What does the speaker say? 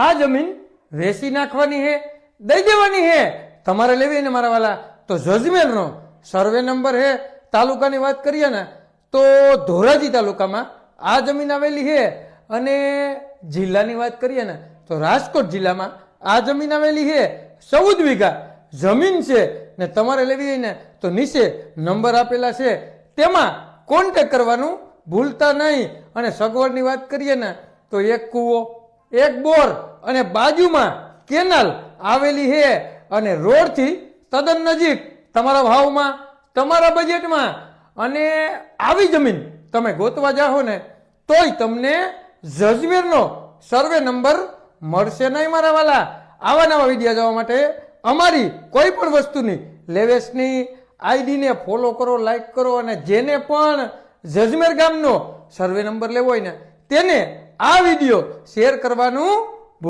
આ જમીન વેચી નાખવાની હે, દઈ દેવાની હે. તમારે લેવી ને મારા વાલા? તો જજમેરનો સર્વે નંબર હે, તાલુકાની વાત કરીએ ને, તો ધોરાજી તાલુકામાં આ જમીન આવેલી છે અને જિલ્લાની વાત કરીએ ને, તો રાજકોટ જિલ્લામાં આ જમીન આવેલી છે ચૌદ વીઘા જમીન છે ને તમારે લેવી હોય ને, તો નીચે નંબર આપેલા છે. તેમાં કોન્ટેક કરવાનું ભૂલતા નહીં. અને સગવડની વાત કરીએ ને, તો એક કૂવો એક બોર અને બાજુમાં કેનાલ આવેલી છે અને રોડથી તદ્દન નજીક તમારા ભાવમાં, તમારા બજેટમાં અને આવી જમીન તમે ગોતવા જાઓ ને, તોય તમને જજમેરનો સર્વે નંબર મળશે નહીં મારા વાલા. આવા નવા વિડીયા જોવા માટે અમારી કોઈ પણ વસ્તુની લેવેસની આઈડીને ફોલો કરો લાઈક કરો અને જેને પણ જજમેર ગામનો સર્વે નંબર લેવો હોય ને, તેને આ વીડિયો શેર કરવાનું